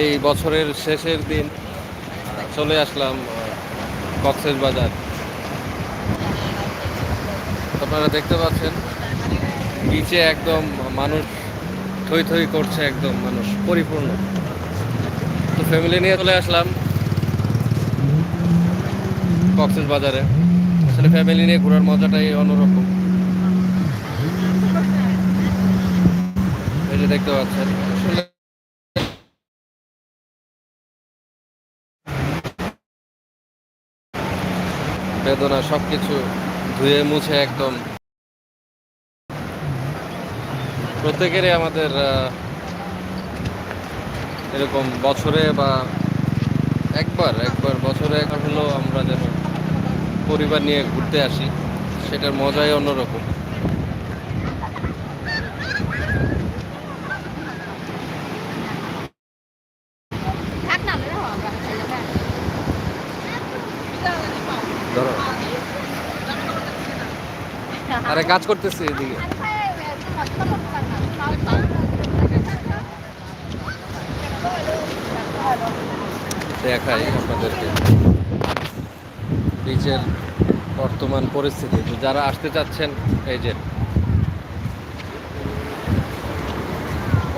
এই বছরের শেষের দিন, চলে আসলাম কক্সেস বাজার। আপনারা দেখতে পাচ্ছেন বিচে একদম মানুষ, থই থই করছে একদম মানুষ, পরিপূর্ণ। তো ফ্যামিলি নিয়ে চলে আসলাম কক্সেস বাজারে। আসলে ফ্যামিলি নিয়ে ঘোরার মজাটাই অন্যরকম। এই যে দেখতে পাচ্ছেন, আসলে বেদনা সবকিছু ধুয়ে মুছে একদম। প্রত্যেকেরই আমাদের এরকম বছরে বা একবার একবার বছরে একবার হলেও আমরা যেন পরিবার নিয়ে ঘুরতে আসি, সেটার মজাই অন্যরকম থাক না মেরে হওয়া আমরা ছেলেটা ধরো আরে কাজ করতেছি এদিকে। দেখাই আপনাদেরকে। বিচের বর্তমান পরিস্থিতি। তো যারা আসতে চাচ্ছেন, এই যে।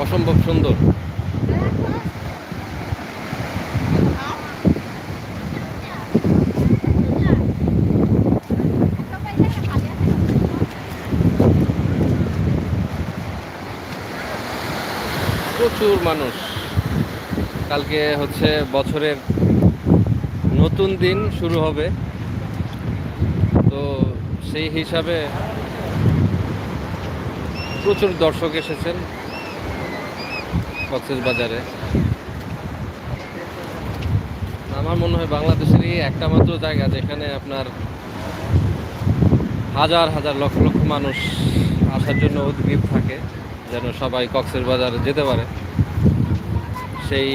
অসম্ভব সুন্দর। প্রচুর মানুষ। কালকে হচ্ছে বছরের নতুন দিন শুরু হবে। তো সেই হিসাবে প্রচুর দর্শক এসেছেন বাজারে আমার মনে হয় বাংলাদেশেরই একটা মাত্র জায়গা যেখানে আপনার হাজার হাজার লক্ষ লক্ষ মানুষ আসার জন্য উদ্গ্রীব থাকে, যেন সবাই কক্সের বাজারে যেতে পারে। সেই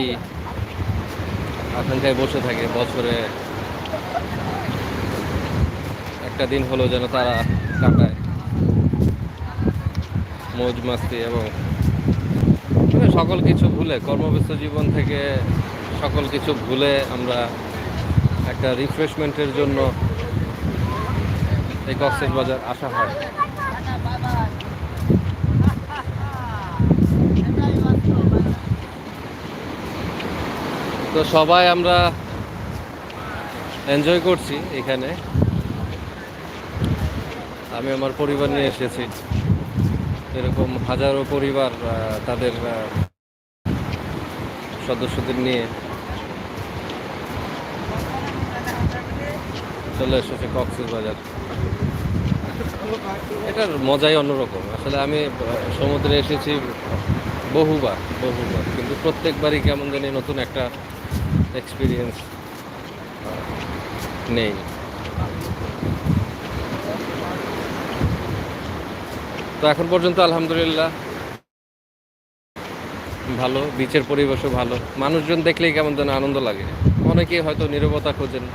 আকাঙ্ক্ষায় বসে থাকে বছরে একটা দিন হলো যেন তারা কাটায়। মৌজ মাস্তি এবং সকল কিছু ভুলে, কর্মব্যস্ত জীবন থেকে সকল কিছু ভুলে আমরা একটা রিফ্রেশমেন্টের জন্য এই কক্সেস বাজার আসা হয়। তো সবাই আমরা এনজয় করছি এখানে। আমি আমার পরিবার নিয়ে এসেছি। এরকম হাজারো পরিবার তাদের সদস্যদের নিয়ে। চলে এসেছে কক্সেস বাজার। এটার মজাই অন্যরকম। আসলে আমি সমুদ্রে এসেছি বহুবার বহুবার। কিন্তু প্রত্যেকবারই কেমন জানি নতুন একটা এক্সপিরিয়েন্স নেই তো এখন পর্যন্ত আলহামদুলিল্লাহ ভালো বিচের পরিবেশও ভালো। মানুষজন দেখলেই কেমন যেন আনন্দ লাগে। অনেকে হয়তো নীরবতা খোঁজেন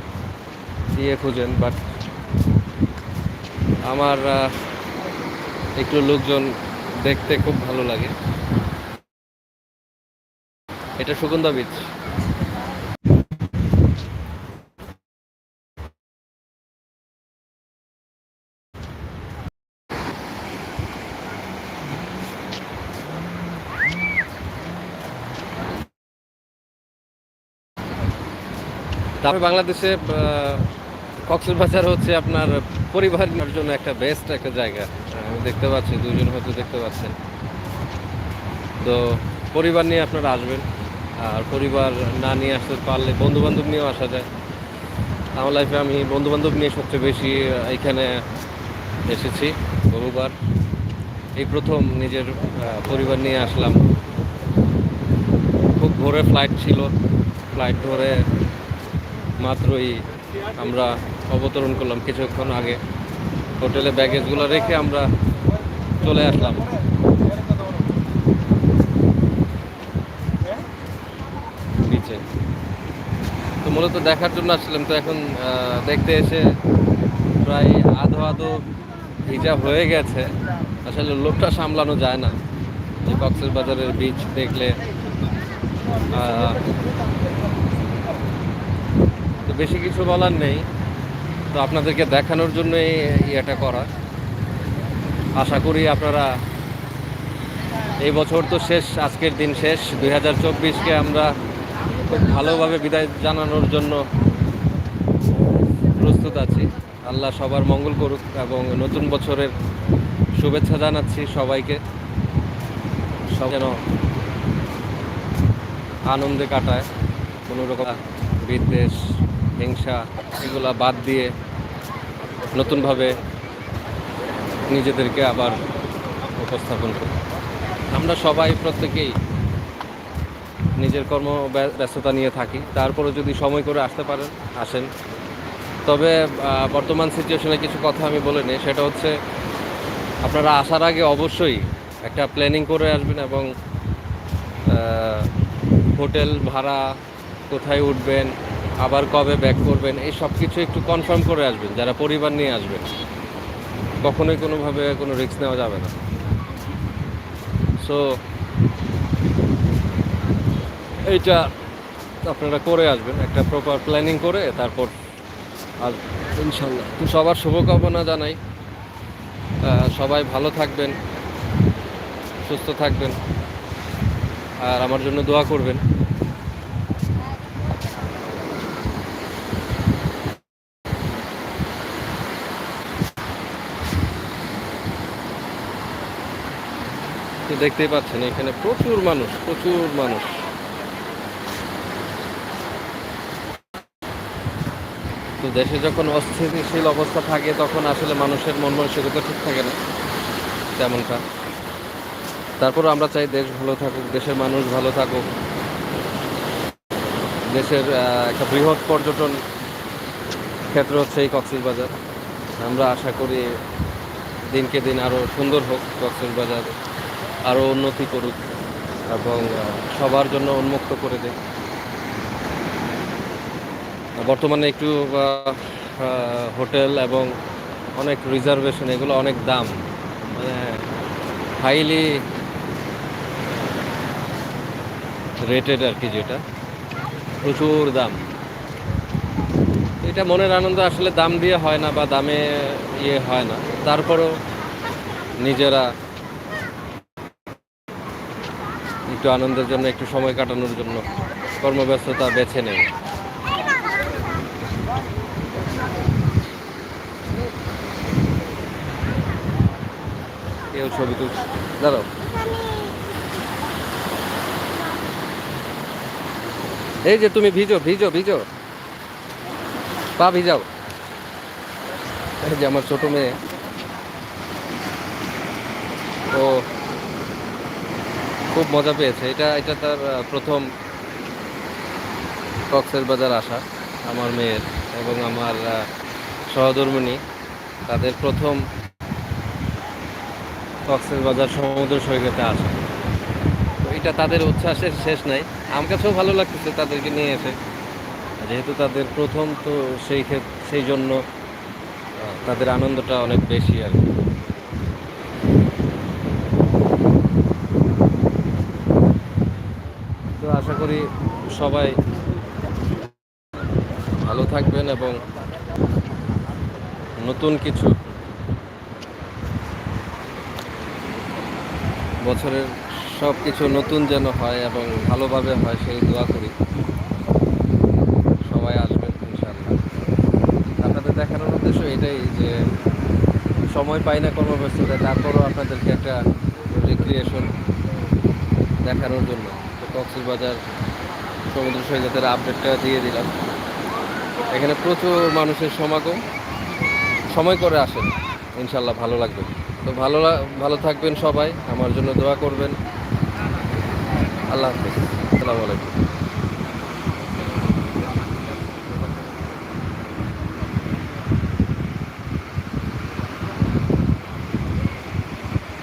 ইয়ে খোঁজেন বাট আমার একটু লোকজন দেখতে খুব ভালো লাগে। এটা সুগন্ধা বীচ তারপরে বাংলাদেশে কক্সবাজার বাজার হচ্ছে আপনার পরিবার নেওয়ার জন্য একটা বেস্ট একটা জায়গা। আমি দেখতে পাচ্ছি দুজন হয়তো দেখতে পাচ্ছেন। তো পরিবার নিয়ে আপনারা আসবেন। আর পরিবার না নিয়ে আসতে পারলে বন্ধু বান্ধব নিয়েও আসা যায়। আমার লাইফে আমি বন্ধু বান্ধব নিয়ে সবচেয়ে বেশি এখানে এসেছি বহুবার। এই প্রথম নিজের পরিবার নিয়ে আসলাম। খুব ভোরে ফ্লাইট ছিল। ফ্লাইট ধরে মাত্রই আমরা অবতরণ করলাম কিছুক্ষণ আগে। হোটেলে ব্যাগেজগুলো রেখে আমরা চলে আসলাম। নিচে। তো মূলত দেখার জন্য আসছিলাম, তো এখন দেখতে এসে প্রায় আধো আধো ভিজা হয়ে গেছে। আসলে লোকটা সামলানো যায় না। যে কক্সেস বাজারের বীচ দেখলে বেশি কিছু বলার নেই। তো আপনাদেরকে দেখানোর জন্যই ইয়েটা করা। আশা করি আপনারা এই বছর তো শেষ, আজকের দিন শেষ। দুই হাজার চব্বিশকে আমরা খুব ভালোভাবে বিদায় জানানোর জন্য প্রস্তুত আছি। আল্লাহ সবার মঙ্গল করুক এবং নতুন বছরের শুভেচ্ছা জানাচ্ছি সবাইকে। সব যেন আনন্দে কাটায়। কোনো রকম বিদ্বেষ হিংসা এগুলা বাদ দিয়ে নতুনভাবে নিজেদেরকে আবার উপস্থাপন করি। আমরা সবাই প্রত্যেকেই নিজের কর্ম ব্যস্ততা নিয়ে থাকি। তারপরে যদি সময় করে আসতে পারেন, আসেন। তবে বর্তমান সিচুয়েশনে কিছু কথা আমি বলে নিই। সেটা হচ্ছে, আপনারা আসার আগে অবশ্যই একটা প্ল্যানিং করে আসবেন এবং হোটেল ভাড়া কোথায় উঠবেন আবার কবে ব্যাক করবেন, এই সব কিছু একটু কনফার্ম করে আসবেন, যারা পরিবার নিয়ে আসবেন। কখনোই কোনোভাবে কোনো রিস্ক নেওয়া যাবে না। সো এইটা আপনারা করে আসবেন, একটা প্রপার প্ল্যানিং করে তারপর আর ইনশাল্লাহ তো সবার শুভকামনা জানাই। সবাই ভালো থাকবেন, সুস্থ থাকবেন, আর আমার জন্য দোয়া করবেন। তো দেখতেই পাচ্ছেন, এখানে প্রচুর মানুষ প্রচুর মানুষ। তো দেশে যখন অস্থিতিশীল অবস্থা থাকে, তখন আসলে মানুষের মন মানসিকতা ঠিক থাকে না, তেমনটা। তারপর আমরা চাই দেশ ভালো থাকুক, দেশের মানুষ ভালো থাকুক। দেশের একটা বৃহৎ পর্যটন ক্ষেত্র হচ্ছে এই কক্সবাজার আমরা আশা করি দিনকে দিন আরও সুন্দর হোক কক্সবাজার আরও উন্নতি করুক এবং সবার জন্য উন্মুক্ত করে দেয় বর্তমানে একটু হোটেল এবং অনেক রিজার্ভেশন, এগুলো অনেক দাম। মানে হাইলি রেটেড আর কি যেটা। প্রচুর দাম। এটা মনের আনন্দ আসলে দাম দিয়ে হয় না বা দামে ইয়ে হয় না। তারপরও নিজেরা একটু আনন্দের জন্য, একটু সময় কাটানোর জন্য। কর্মব্যস্ততা বেছে নেয় কেউ ছবি তুল দাঁড়াও। এই যে তুমি ভিজো ভিজো ভিজো। পা ভিজাও। এই যে আমার ছোট মেয়ে। ও খুব মজা পেয়েছে। এটা এটা তার প্রথম কক্সের বাজার আসা আমার মেয়ের এবং আমার আহ, সহধর্মিণী তাদের প্রথম কক্সের বাজার সমুদ্র সৈকতে আসা। তো এটা তাদের উচ্ছ্বাসের শেষ নাই। আমার কাছেও ভালো লাগতেছে তাদেরকে নিয়ে এসে। যেহেতু তাদের প্রথম তো সেই সেই জন্য তাদের আনন্দটা অনেক বেশি আর কি তো আশা করি সবাই ভালো থাকবেন এবং নতুন কিছু বছরের সব কিছু নতুন যেন হয় এবং ভালোভাবে হয় সেই দোয়া করি। সবাই আসবেন ইনশাআল্লাহ। আপনাদের দেখানোর উদ্দেশ্য এটাই যে সময় পাই না কর্মব্যস্ততা তারপরও আপনাদেরকে একটা রিক্রিয়েশন দেখানোর জন্য। কক্সবাজার সমুদ্র সৈকতের আপডেটটা দিয়ে দিলাম। এখানে প্রচুর মানুষের সমাগম। সময় করে আসেন। ইনশাল্লাহ ভালো লাগবে। তো ভালো ভালো থাকবেন সবাই। আমার জন্য দোয়া করবেন। আল্লাহ হাফিজ। আসসালামু আলাইকুম।